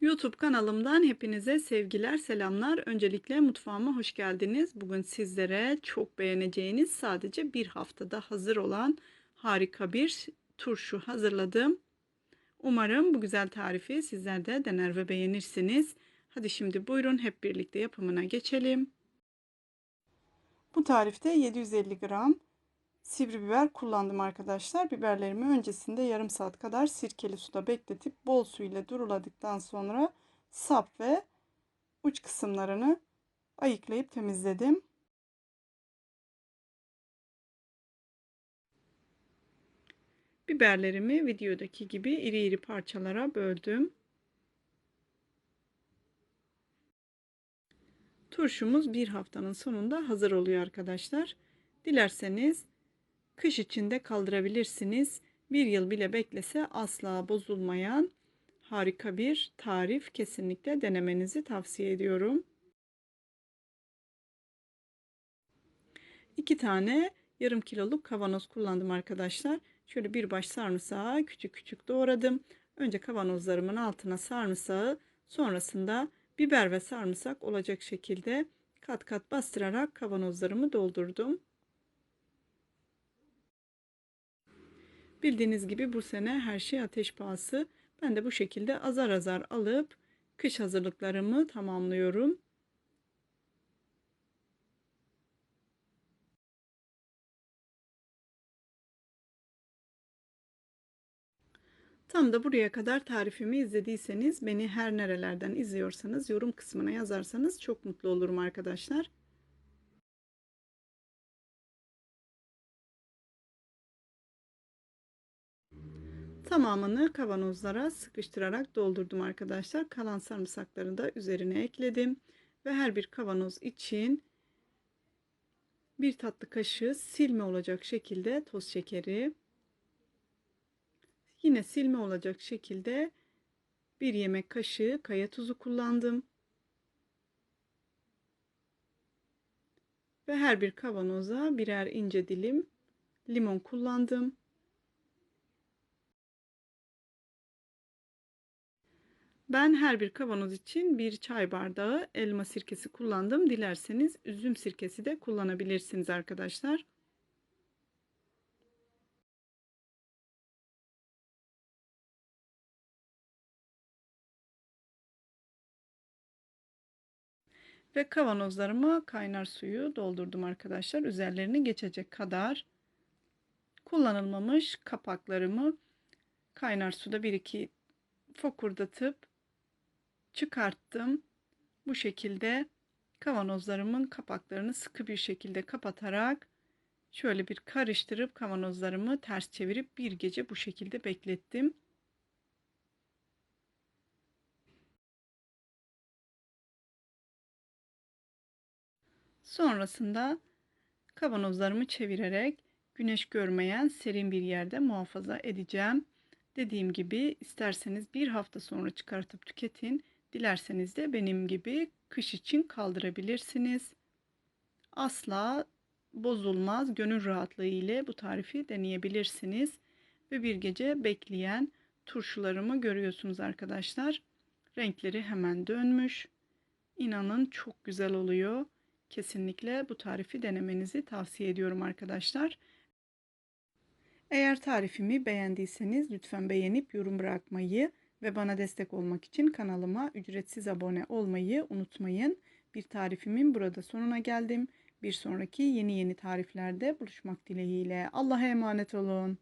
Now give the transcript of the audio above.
YouTube kanalımdan hepinize sevgiler, selamlar. Öncelikle mutfağıma hoş geldiniz. Bugün sizlere çok beğeneceğiniz sadece bir haftada hazır olan harika bir turşu hazırladım. Umarım bu güzel tarifi sizler de dener ve beğenirsiniz. Hadi şimdi buyurun hep birlikte yapımına geçelim. Bu tarifte 750 gram sivri biber kullandım arkadaşlar. Biberlerimi öncesinde yarım saat kadar sirkeli suda bekletip bol su ile duruladıktan sonra sap ve uç kısımlarını ayıklayıp temizledim. Biberlerimi videodaki gibi iri iri parçalara böldüm. Turşumuz bir haftanın sonunda hazır oluyor arkadaşlar. Dilerseniz kış içinde kaldırabilirsiniz. Bir yıl bile beklese asla bozulmayan harika bir tarif. Kesinlikle denemenizi tavsiye ediyorum. İki tane yarım kiloluk kavanoz kullandım arkadaşlar. Şöyle bir baş sarımsağı küçük küçük doğradım. Önce kavanozlarımın altına sarımsağı sonrasında biber ve sarımsak olacak şekilde kat kat bastırarak kavanozlarımı doldurdum. Bildiğiniz gibi bu sene her şey ateş pahası. Ben de bu şekilde azar azar alıp kış hazırlıklarımı tamamlıyorum. Tam da buraya kadar tarifimi izlediyseniz beni her nerelerden izliyorsanız yorum kısmına yazarsanız çok mutlu olurum arkadaşlar. Tamamını kavanozlara sıkıştırarak doldurdum arkadaşlar. Kalan sarımsakları da üzerine ekledim. Ve her bir kavanoz için bir tatlı kaşığı silme olacak şekilde toz şekeri. Yine silme olacak şekilde bir yemek kaşığı kaya tuzu kullandım. Ve her bir kavanoza birer ince dilim limon kullandım. Ben her bir kavanoz için bir çay bardağı elma sirkesi kullandım. Dilerseniz üzüm sirkesi de kullanabilirsiniz arkadaşlar. Ve kavanozlarıma kaynar suyu doldurdum arkadaşlar. Üzerlerini geçecek kadar kullanılmamış kapaklarımı kaynar suda bir iki fokurdatıp çıkarttım. Bu şekilde kavanozlarımın kapaklarını sıkı bir şekilde kapatarak şöyle bir karıştırıp kavanozlarımı ters çevirip bir gece bu şekilde beklettim. Sonrasında kavanozlarımı çevirerek güneş görmeyen serin bir yerde muhafaza edeceğim. Dediğim gibi isterseniz bir hafta sonra çıkartıp tüketin. Dilerseniz de benim gibi kış için kaldırabilirsiniz. Asla bozulmaz gönül rahatlığı ile bu tarifi deneyebilirsiniz. Ve bir gece bekleyen turşularımı görüyorsunuz arkadaşlar. Renkleri hemen dönmüş. İnanın çok güzel oluyor. Kesinlikle bu tarifi denemenizi tavsiye ediyorum arkadaşlar. Eğer tarifimi beğendiyseniz lütfen beğenip yorum bırakmayı ve bana destek olmak için kanalıma ücretsiz abone olmayı unutmayın. Bir tarifimin burada sonuna geldim. Bir sonraki yeni yeni tariflerde buluşmak dileğiyle. Allah'a emanet olun.